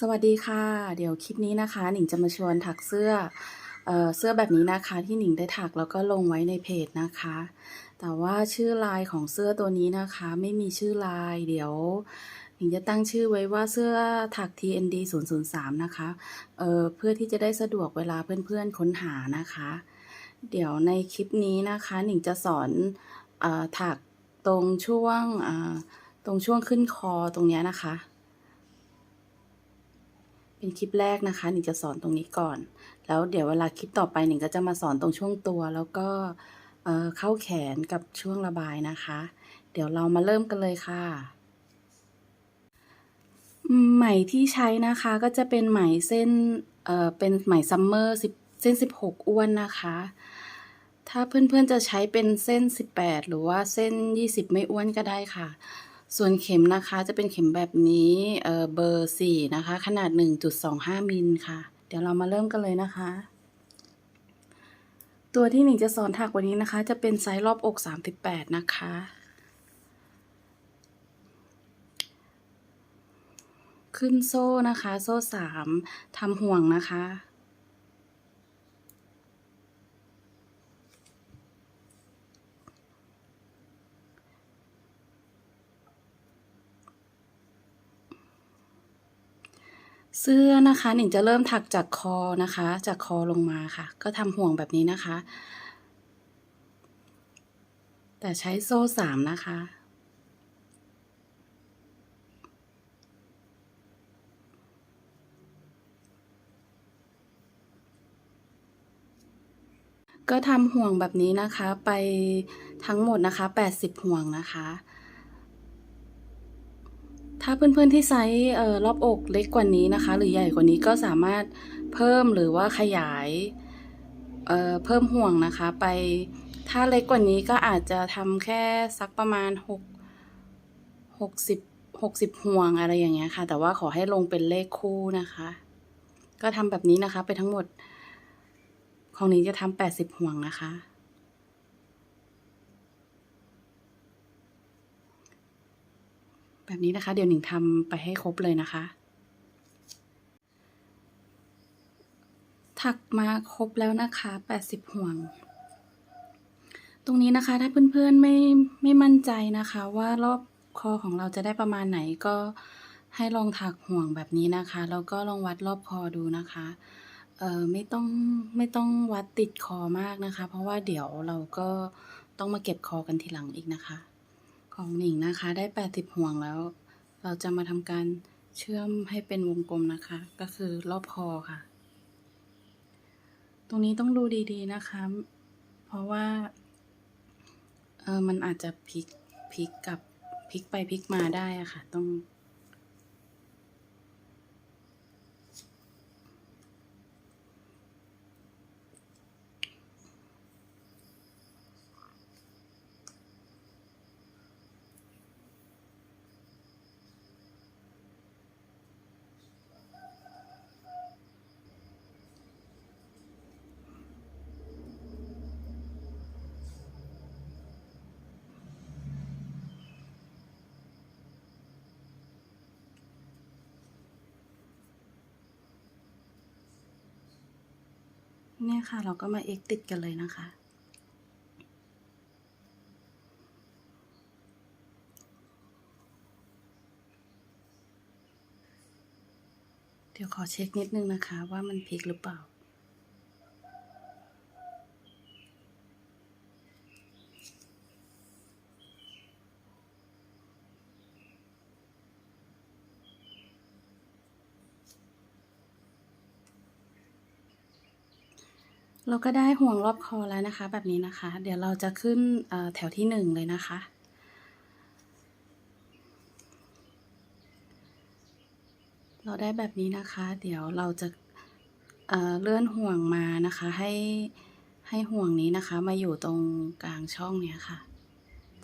สวัสดีค่ะ เดี๋ยวคลิปนี้นะคะ หนิงจะมาชวนถักเสื้อเออเสื้อแบบนี้นะคะที่หนิงได้ถักแล้วก็ลงไว้ในเพจนะคะ แต่ว่าชื่อลายของเสื้อตัวนี้นะคะ ไม่มีชื่อลาย เดี๋ยว หนิงจะตั้งชื่อไว้ว่าเสื้อถัก TND 003นะคะเออเพื่อที่จะได้สะดวกเวลาเพื่อนๆค้นหานะคะ เดี๋ยวในคลิปนี้นะคะ หนิงจะสอนออถักตรงช่วงตรงช่วงขึ้นคอตรงเนี้ยนะคะ เป็นคลิปแรกนะคะหนิงจะสอนตรงนี้ก่อน แล้วเดี๋ยวเวลาคลิปต่อไปหนิงก็จะมาสอนตรงช่วงตัว แล้วก็เข้าแขนกับช่วงระบายนะคะ เดี๋ยวเรามาเริ่มกันเลยค่ะไหมที่ใช้นะคะก็จะเป็นไหมเส้นเอ่อเป็นไหมซัมเมอร์สิบเส้นสิบหกอ้วนนะคะ ถ้าเพื่อนๆจะใช้เป็นเส้นสิบแปดหรือว่าเส้นยี่สิบไม่อ้วนก็ได้ค่ะ ส่วนเข็มนะคะจะเป็นเข็มแบบนี้เเบอร์สี่นะคะ ขนาด 1.25 มิลค่ะ เดี๋ยวเรามาเริ่มกันเลยนะคะ ตัวที่หนิงจะสอนถักวันนี้นะคะ จะเป็นไซส์รอบอก 38 นะคะ ขึ้นโซ่นะคะ โซ่สามทำห่วงนะคะ เสื้อนะคะหนิงจะเริ่มถักจากคอนะคะ จากคอลงมาค่ะ ก็ทำห่วงแบบนี้นะคะ แต่ใช้โซ่สามนะคะก็ทำห่วงแบบนี้นะคะไปทั้งหมดนะคะ 80 ห่วงนะคะ ถ้าเพื่อนๆที่ไซส์รอบอกเล็กกว่านี้นะคะ หรือใหญ่กว่านี้ก็สามารถเพิ่มหรือว่าขยายเเพิ่มห่วงนะคะ ไปถ้าเล็กกว่านี้ก็อาจจะทำแค่สักประมาณหกหกสิบหกสิบห่วงอะไรอย่างเงี้ยค่ะ แต่ว่าขอให้ลงเป็นเลขคู่นะคะ ก็ทำแบบนี้นะคะไปทั้งหมด ของนี้จะทำแปดสิบห่วงนะคะ แบบนี้นะคะ เดี๋ยวหนิงทำไปให้ครบเลยนะคะ ถักมาครบแล้วนะคะแปดสิบห่วง ตรงนี้นะคะถ้าเพื่อนๆไม่ไม่มั่นใจนะคะ ว่ารอบคอของเราจะได้ประมาณไหนก็ให้ลองถักห่วงแบบนี้นะคะ แล้วก็ลองวัดรอบคอดูนะคะ เอ่อไม่ต้องไม่ต้องวัดติดคอมากนะคะ เพราะว่าเดี๋ยวเราก็ต้องมาเก็บคอกันทีหลังอีกนะคะ ของหนิงนะคะได้ 80 ห่วงแล้ว เราจะมาทำการเชื่อมให้เป็นวงกลมนะคะ ก็คือรอบคอค่ะ ตรงนี้ต้องดูดีๆนะคะ เพราะว่าเออมันอาจจะพลิกพลิกกับพลิกไปพลิกมาได้อะค่ะ ต้อง เนี่ยค่ะ เราก็มาเอกติดกันเลยนะคะ เดี๋ยวขอเช็คนิดนึงนะคะ ว่ามันพลิกหรือเปล่า เราก็ได้ห่วงรอบคอแล้วนะคะ แบบนี้นะคะ เดี๋ยวเราจะขึ้นแถวที่หนึ่งเลยนะคะ เราได้แบบนี้นะคะ เดี๋ยวเราจะเเลื่อนห่วงมานะคะ ให้ให้ห่วงนี้นะคะ มาอยู่ตรงกลางช่องเนี้ยค่ะ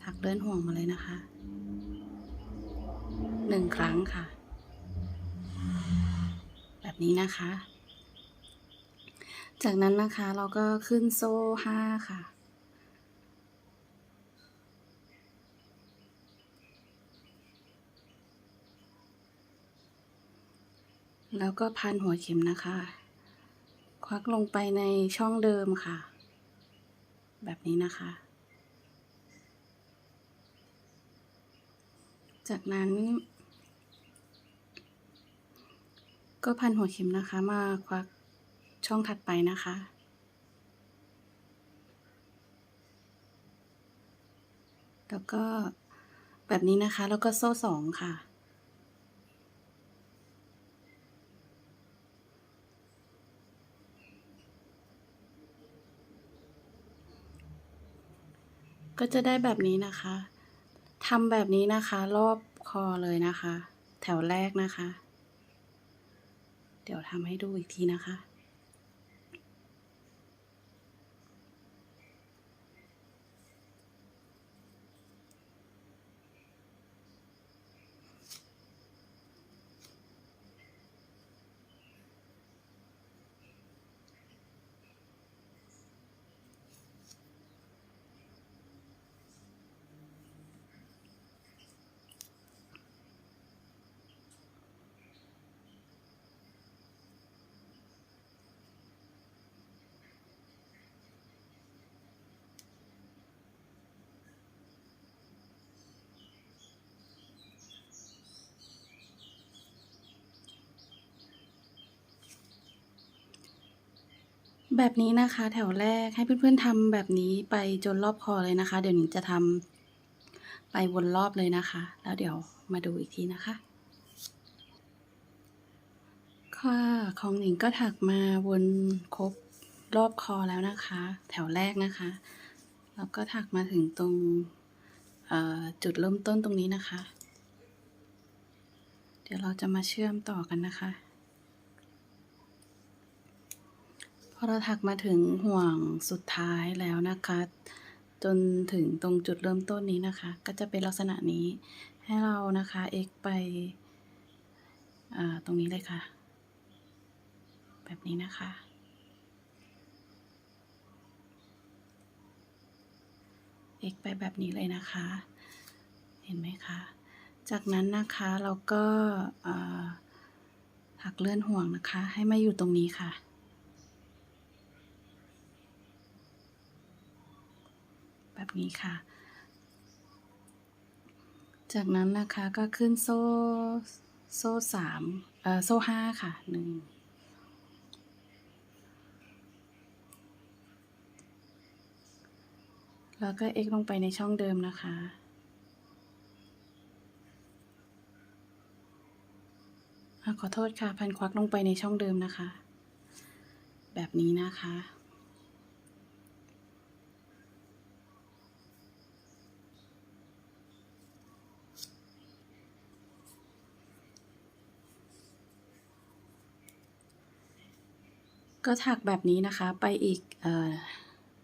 ถักเลื่อนห่วงมาเลยนะคะหนึ่งครั้งค่ะ แบบนี้นะคะ จากนั้นนะคะเราก็ขึ้นโซ่ห้าค่ะ แล้วก็พันหัวเข็มนะคะ ควักลงไปในช่องเดิมค่ะ แบบนี้นะคะ จากนั้น ก็พันหัวเข็มนะคะมาควัก ช่องถัดไปนะคะ แล้วก็แบบนี้นะคะ แล้วก็โซ่สองค่ะ ก็จะได้แบบนี้นะคะทำแบบนี้นะคะ รอบคอเลยนะคะ แถวแรกนะคะ เดี๋ยวทำให้ดูอีกทีนะคะ แบบนี้นะคะ แถวแรกให้เพื่อนๆทำแบบนี้ไปจนรอบคอเลยนะคะ เดี๋ยวหนิงจะทำไปวนรอบเลยนะคะ แล้วเดี๋ยวมาดูอีกทีนะคะ ค่ะของหนิงก็ถักมาวนครบรอบคอแล้วนะคะ แถวแรกนะคะ แล้วก็ถักมาถึงตรงจุดเริ่มต้นตรงนี้นะคะ เดี๋ยวเราจะมาเชื่อมต่อกันนะคะ พอเราถักมาถึงห่วงสุดท้ายแล้วนะคะ จนถึงตรงจุดเริ่มต้นนี้นะคะ ก็จะเป็นลักษณะนี้ ให้เรานะคะ x ไปตรงนี้เลยค่ะ แบบนี้นะคะ x ไปแบบนี้เลยนะคะ เห็นไหมคะ จากนั้นนะคะเราก็อ่าถักเลื่อนห่วงนะคะ ให้มาอยู่ตรงนี้ค่ะ แบบนี้ค่ะ จากนั้นนะคะก็ขึ้นโซ่โซ่สามเอ่อโซ่ห้าค่ะหนึ่งแล้วก็ x ลงไปในช่องเดิมนะคะอะขอโทษค่ะ พันควักลงไปในช่องเดิมนะคะ แบบนี้นะคะ ก็ถักแบบนี้นะคะไปอีกเออ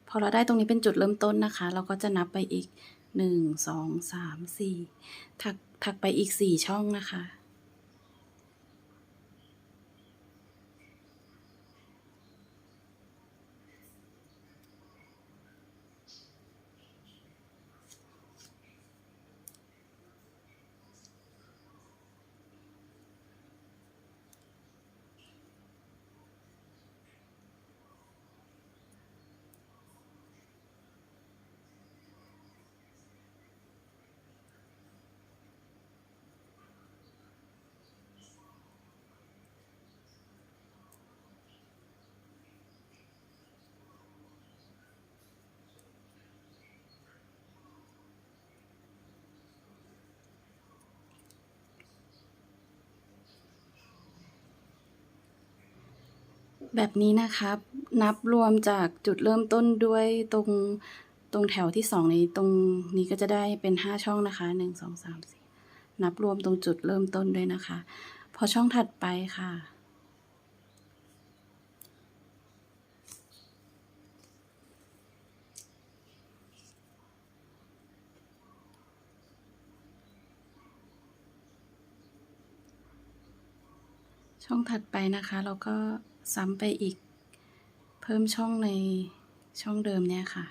พอเราได้ตรงนี้เป็นจุดเริ่มต้นนะคะ เราก็จะนับไปอีกหนึ่งสองสามสี่ถักถักไปอีกสี่ช่องนะคะ แบบนี้นะคะนับรวมจากจุดเริ่มต้นด้วยตรงตรงแถวที่สองนี้ตรงนี้ก็จะได้เป็นห้าช่องนะคะหนึ่งสองสามสี่นับรวมตรงจุดเริ่มต้นด้วยนะคะ พอช่องถัดไปค่ะ ช่องถัดไปนะคะเราก็ ซ้ำไปอีก เพิ่มช่องในช่องเดิมเนี่ยค่ะ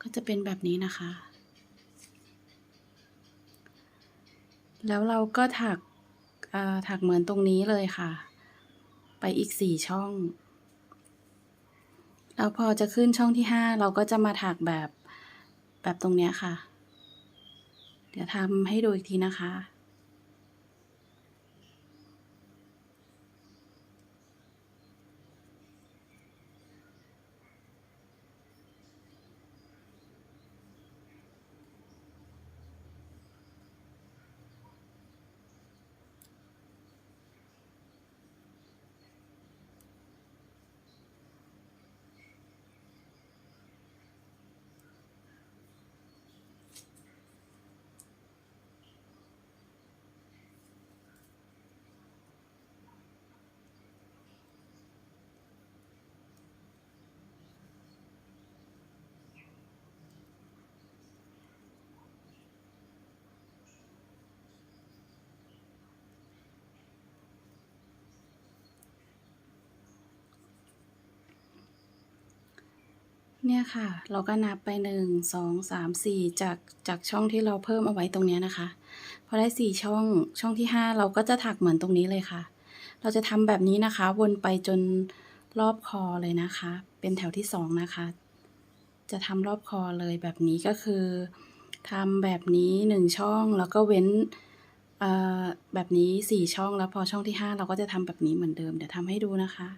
ก็จะเป็นแบบนี้นะคะ แล้วเราก็ถักถักเหมือนตรงนี้เลยค่ะ ไปอีกสี่ช่อง แล้วพอจะขึ้นช่องที่ห้าเราก็จะมาถักแบบแบบตรงเนี้ยค่ะ เดี๋ยวทำให้ดูอีกทีนะคะ เนี่ยค่ะ เราก็นับไปหนึ่งสองสามสี่จากจากช่องที่เราเพิ่มเอาไว้ตรงนี้นะคะ พอได้สี่ช่องช่องที่ห้าเราก็จะถักเหมือนตรงนี้เลยค่ะ เราจะทำแบบนี้นะคะ วนไปจนรอบคอเลยนะคะ เป็นแถวที่สองนะคะ จะทำรอบคอเลยแบบนี้ก็คือทำแบบนี้หนึ่งช่องแล้วก็เว้นแบบนี้สี่ช่องแล้วพอช่องที่ห้าเราก็จะทำแบบนี้เหมือนเดิมเดี๋ยวทำให้ดูนะคะ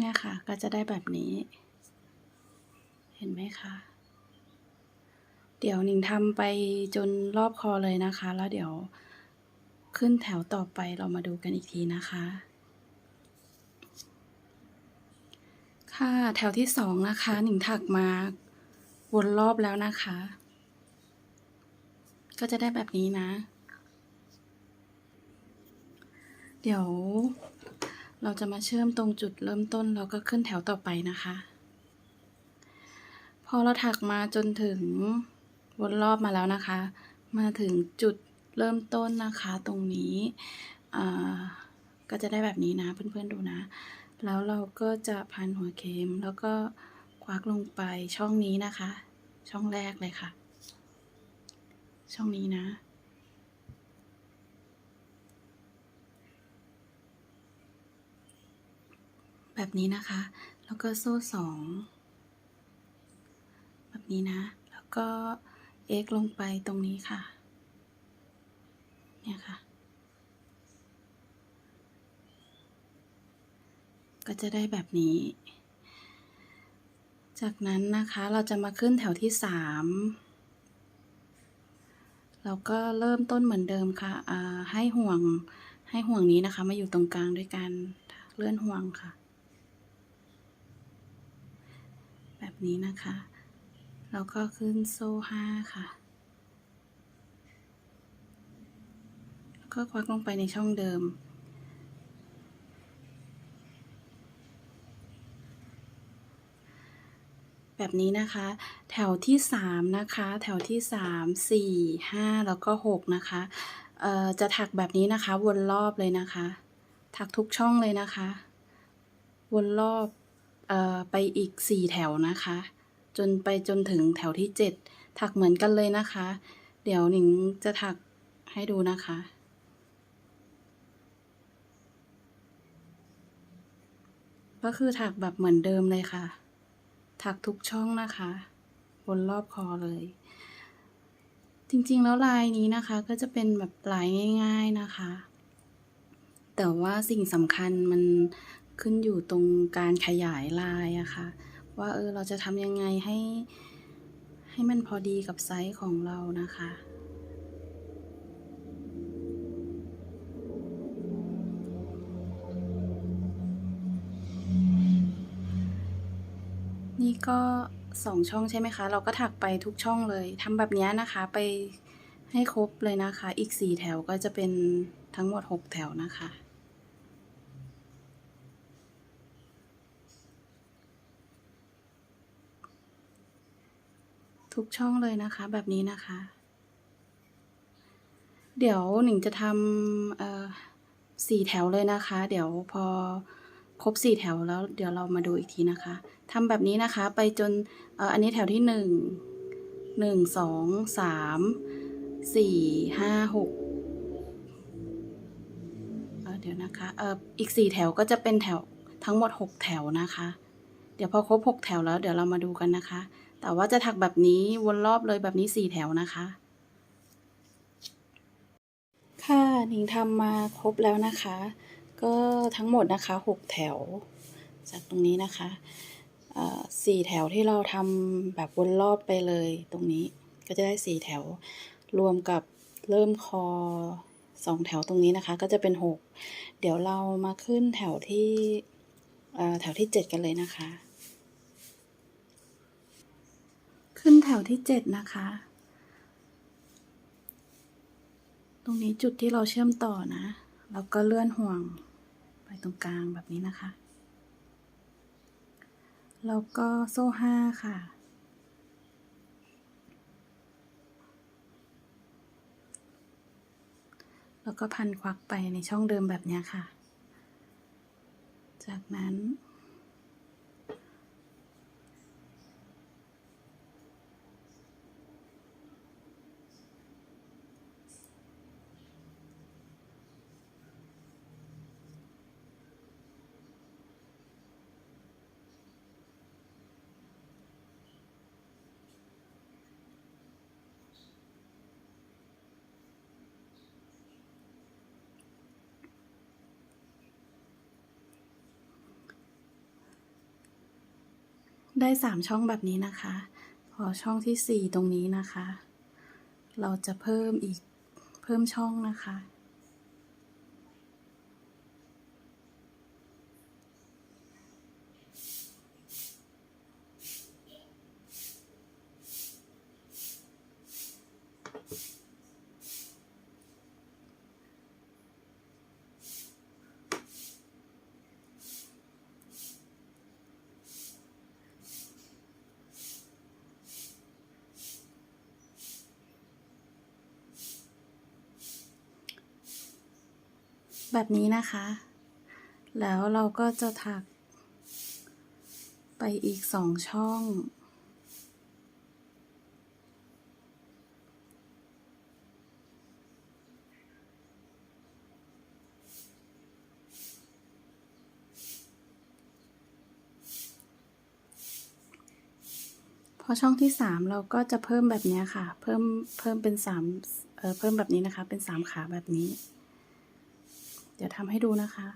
เนี่ยค่ะ ก็จะได้แบบนี้ เห็นไหมคะ เดี๋ยวหนิงทำไปจนรอบคอเลยนะคะ แล้วเดี๋ยวขึ้นแถวต่อไปเรามาดูกันอีกทีนะคะ ค่ะแถวที่สองนะคะ หนิงถักมาวนรอบแล้วนะคะ ก็จะได้แบบนี้นะ เดี๋ยว เราจะมาเชื่อมตรงจุดเริ่มต้นแล้วก็ขึ้นแถวต่อไปนะคะ พอเราถักมาจนถึงวนรอบมาแล้วนะคะ มาถึงจุดเริ่มต้นนะคะตรงนี้ก็จะได้แบบนี้นะเพื่อนๆดูนะ แล้วเราก็จะพันหัวเข็มแล้วก็ควักลงไปช่องนี้นะคะ ช่องแรกเลยค่ะ ช่องนี้นะ แบบนี้นะคะ แล้วก็โซ่สองแบบนี้นะ แล้วก็ x ลงไปตรงนี้ค่ะ เนี่ยค่ะ ก็จะได้แบบนี้ จากนั้นนะคะเราจะมาขึ้นแถวที่สามเราก็เริ่มต้นเหมือนเดิมค่ะ ให้ห่วง ให้ห่วงนี้นะคะ มาอยู่ตรงกลางด้วยกัน เลื่อนห่วงค่ะ แบบ นี้นะคะ แล้วก็ขึ้นโซ่ห้าค่ะ แล้วก็ควักลงไปในช่องเดิม แบบนี้นะคะ แถวที่สามนะคะ แถวที่สามสี่ห้าแล้วก็หกนะคะเอ่อจะถักแบบนี้นะคะ วนรอบเลยนะคะ ถักทุกช่องเลยนะคะ วนรอบ ไปอีกสี่แถวนะคะ จนไปจนถึงแถวที่เจ็ดถักเหมือนกันเลยนะคะ เดี๋ยวหนิงจะถักให้ดูนะคะ ก็คือถักแบบเหมือนเดิมเลยค่ะ ถักทุกช่องนะคะวนรอบคอเลย จริงๆแล้วลายนี้นะคะก็จะเป็นแบบลายง่าย ๆนะคะแต่ว่าสิ่งสำคัญมัน ขึ้นอยู่ตรงการขยายลายอะค่ะ ว่าเออเราจะทำยังไงให้ ให้มันพอดีกับไซส์ของเรานะคะนี่ก็สองช่องใช่ไหมคะ เราก็ถักไปทุกช่องเลยทำแบบนี้นะคะไปให้ครบเลยนะคะ อีกสี่แถวก็จะเป็นทั้งหมดหกแถวนะคะ ทุกช่องเลยนะคะ แบบนี้นะคะ เดี๋ยวหนิงจะทำสี่แถวเลยนะคะ เดี๋ยวพอครบสี่แถวแล้วเดี๋ยวเรามาดูอีกทีนะคะทำแบบนี้นะคะไปจนอ,อ,อันนี้แถวที่หนึ่งหนึ่งสองสามสี่ห้าหกเดี๋ยวนะคะเอออีกสี่แถวก็จะเป็นแถวทั้งหมดหกแถวนะคะ เดี๋ยวพอครบหกแถวแล้วเดี๋ยวเรามาดูกันนะคะ แต่ว่าจะถักแบบนี้วนรอบเลยแบบนี้สี่แถวนะคะ ค่ะหนิงทำมาครบแล้วนะคะ ก็ทั้งหมดนะคะหกแถว จากตรงนี้นะคะอ่อสี่แถวที่เราทำแบบวนรอบไปเลยตรงนี้ก็จะได้สี่แถว รวมกับเริ่มคอสองแถวตรงนี้นะคะ ก็จะเป็นหกเดี๋ยวเรามาขึ้นแถวที่อ่อแถวที่เจ็ดกันเลยนะคะ ขึ้นแถวที่เจ็ดนะคะ ตรงนี้จุดที่เราเชื่อมต่อนะแล้วก็เลื่อนห่วงไปตรงกลางแบบนี้นะคะ แล้วก็โซ่ห้าค่ะ แล้วก็พันควักไปในช่องเดิมแบบนี้ค่ะ จากนั้น ได้สามช่องแบบนี้นะคะ พอช่องที่สี่ตรงนี้นะคะ เราจะเพิ่มอีกเพิ่มช่องนะคะ แบบนี้นะคะ แล้วเราก็จะถัก ไปอีกสองช่อง พอช่องที่สามเราก็จะเพิ่มแบบนี้ค่ะ เพิ่มเพิ่มเป็นสามเอ่อเพิ่มแบบนี้นะคะ เป็นสามขาแบบนี้ เดี๋ยวทำให้ดูนะคะ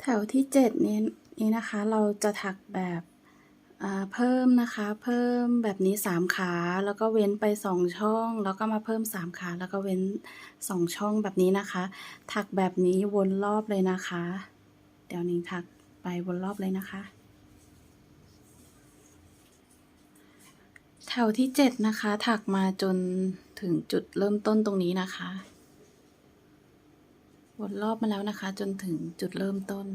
แถวที่เจ็ดนี้นี้นะคะ เราจะถักแบบเพิ่มนะคะ เพิ่มแบบนี้สามขา แล้วก็เว้นไปสองช่อง แล้วก็มาเพิ่มสามขา แล้วก็เว้นสองช่องแบบนี้นะคะ ถักแบบนี้วนรอบเลยนะคะ เดี๋ยวนิ้งถักไปวนรอบเลยนะคะ แถวที่เจ็ดนะคะ ถักมาจนถึงจุดเริ่มต้นตรงนี้นะคะ วนรอบมาแล้วนะคะ จนถึงจุดเริ่มต้น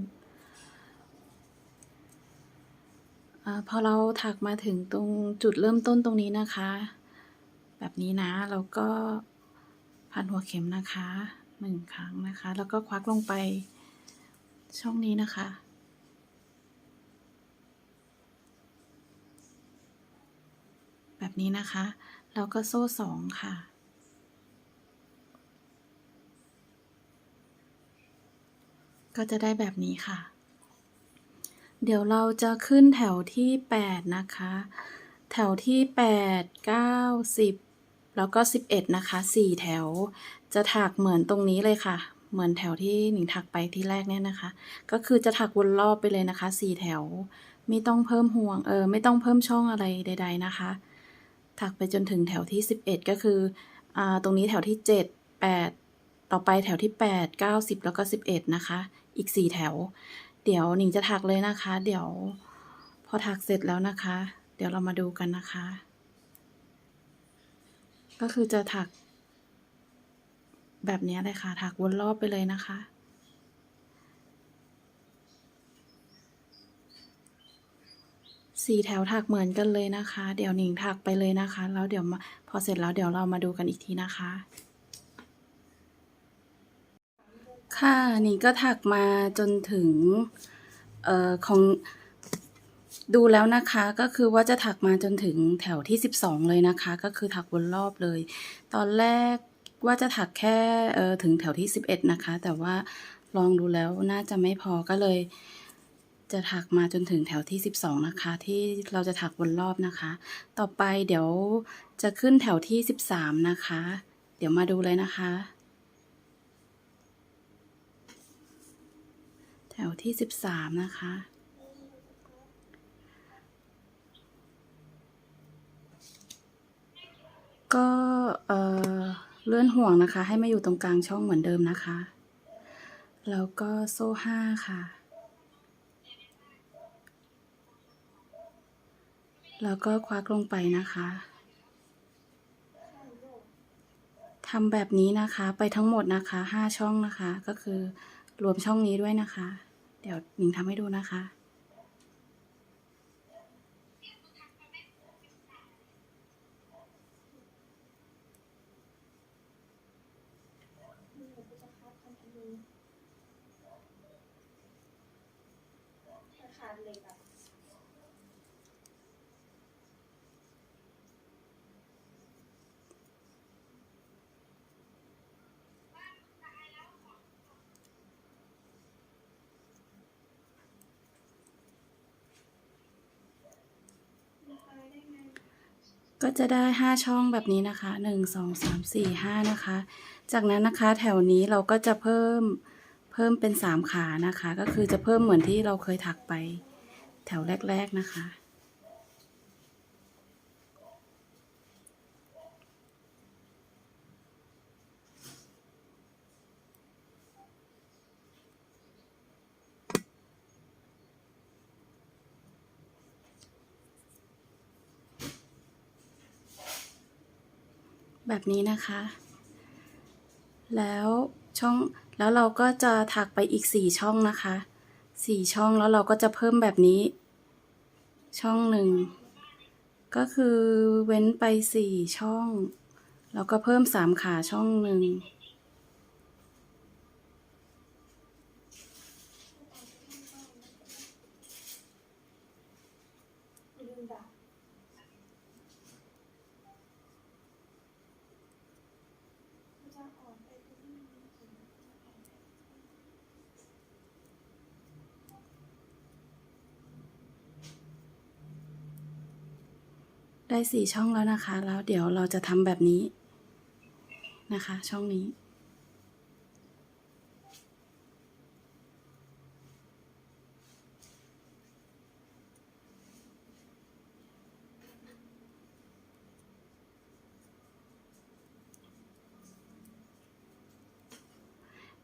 อพอเราถักมาถึงตรงจุดเริ่มต้นตรงนี้นะคะ แบบนี้นะแล้วก็พันหัวเข็มนะคะหนึ่งครั้งนะคะ แล้วก็ควักลงไปช่องนี้นะคะ แบบนี้นะคะ แล้วก็โซ่สองค่ะ ก็จะได้แบบนี้ค่ะ เดี๋ยวเราจะขึ้นแถวที่ 8 นะคะ แถวที่ 8 9 10 แล้วก็ 11 นะคะ 4 แถว จะถักเหมือนตรงนี้เลยค่ะ เหมือนแถวที่หนิงถักไปที่แรกเนี่ยนะคะ ก็คือจะถักวนรอบไปเลยนะคะสี่แถว ไม่ต้องเพิ่มห่วง เออ ไม่ต้องเพิ่มช่องอะไรใด ๆ นะคะ ถักไปจนถึงแถวที่สิบเอ็ดก็คือ อ่า ตรงนี้แถวที่เจ็ดแปดต่อไปแถวที่แปดเก้าสิบแล้วก็สิบเอ็ดนะคะ อีกสี่แถว เดี๋ยวหนิงจะถักเลยนะคะ เดี๋ยวพอถักเสร็จแล้วนะคะ เดี๋ยวเรามาดูกันนะคะ ก็คือจะถัก แบบนี้เลยค่ะ ถักวนรอบไปเลยนะคะสี่แถวถักเหมือนกันเลยนะคะ เดี๋ยวหนิงถักไปเลยนะคะ แล้วเดี๋ยวพอเสร็จแล้วเดี๋ยวเรามาดูกันอีกทีนะคะ ค่ะนิงก็ถักมาจนถึงเอ่อของดูแล้วนะคะก็คือว่าจะถักมาจนถึงแถวที่ 12 เลยนะคะ ก็คือถักวนรอบเลย ตอนแรกว่าจะถักแค่เออถึงแถวที่ 11 นะคะ แต่ว่าลองดูแล้วน่าจะไม่พอก็เลย จะถักมาจนถึงแถวที่ 12 นะคะ ที่เราจะถักวนรอบนะคะ ต่อไปเดี๋ยวจะขึ้นแถวที่ 13 นะคะ เดี๋ยวมาดูเลยนะคะ แถวที่13นะคะ ก็เออเลื่อนห่วงนะคะ ให้มาอยู่ตรงกลางช่องเหมือนเดิมนะคะ แล้วก็โซ่ห้าค่ะ แล้วก็ควักลงไปนะคะทำแบบนี้นะคะไปทั้งหมดนะคะห้าช่องนะคะก็คือ รวมช่องนี้ด้วยนะคะ เดี๋ยวหนิงทำให้ดูนะคะ จะได้ห้าช่องแบบนี้นะคะหนึ่งสองสามสี่ห้านะคะ จากนั้นนะคะแถวนี้เราก็จะเพิ่มเพิ่มเป็นสามขานะคะ ก็คือจะเพิ่มเหมือนที่เราเคยถักไปแถวแรก ๆนะคะ แบบนี้นะคะ แล้วช่องแล้วเราก็จะถักไปอีกสี่ช่องนะคะสี่ช่องแล้วเราก็จะเพิ่มแบบนี้ ช่องหนึ่งก็คือเว้นไปสี่ช่อง แล้วก็เพิ่มสามขาช่องหนึ่ง ลืมดับมันจะอ่อนไปตรงนี้ ได้สี่ช่องแล้วนะคะ แล้วเดี๋ยวเราจะทำแบบนี้นะคะ ช่องนี้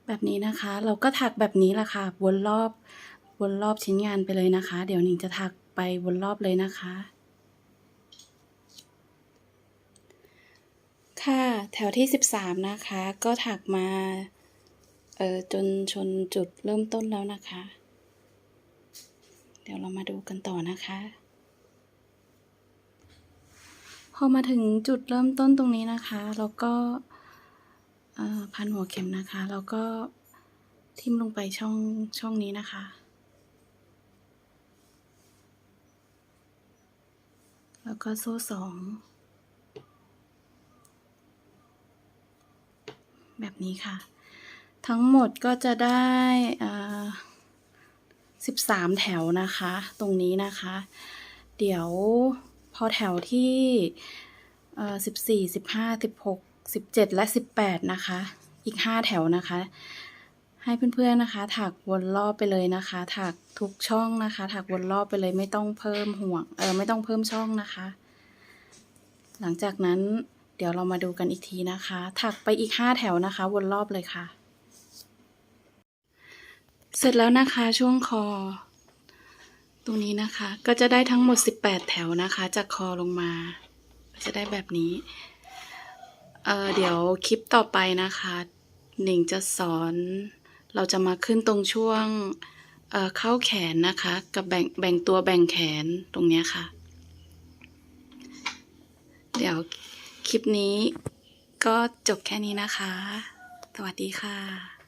แบบนี้นะคะ เราก็ถักแบบนี้แหละค่ะ วนรอบ วนรอบชิ้นงานไปเลยนะคะ เดี๋ยวหนิงจะถักไปวนรอบเลยนะคะ ค่ะแถวที่ 13 นะคะ ก็ถักมาเออจนชนจุดเริ่มต้นแล้วนะคะ เดี๋ยวเรามาดูกันต่อนะคะ พอมาถึงจุดเริ่มต้นตรงนี้นะคะ เราก็พันหัวเข็มนะคะ แล้วก็ทิ่มลงไปช่องช่องนี้นะคะ แล้วก็โซ่สอง แบบนี้ค่ะ ทั้งหมดก็จะได้สิบสามแถวนะคะ ตรงนี้นะคะ เดี๋ยวพอแถวที่สิบสี่สิบห้าสิบหกสิบเจ็ดและสิบแปดนะคะ อีกห้าแถวนะคะ ให้เพื่อนๆนะคะ ถักวนรอบไปเลยนะคะ ถักทุกช่องนะคะ ถักวนรอบไปเลยไม่ต้องเพิ่มห่วง เออไม่ต้องเพิ่มช่องนะคะ หลังจากนั้น เดี๋ยวเรามาดูกันอีกทีนะคะ ถักไปอีกห้าแถวนะคะ วนรอบเลยค่ะ เสร็จแล้วนะคะช่วงคอ ตรงนี้นะคะ ก็จะได้ทั้งหมด 18 แถวนะคะ จากคอลงมา จะได้แบบนี้ เออเดี๋ยวคลิปต่อไปนะคะหนิงจะสอน เราจะมาขึ้นตรงช่วงเเข้าแขนนะคะ กับแบ่งแบ่งตัวแบ่งแขนตรงนี้ค่ะ เดี๋ยว คลิปนี้ก็จบแค่นี้นะคะ สวัสดีค่ะ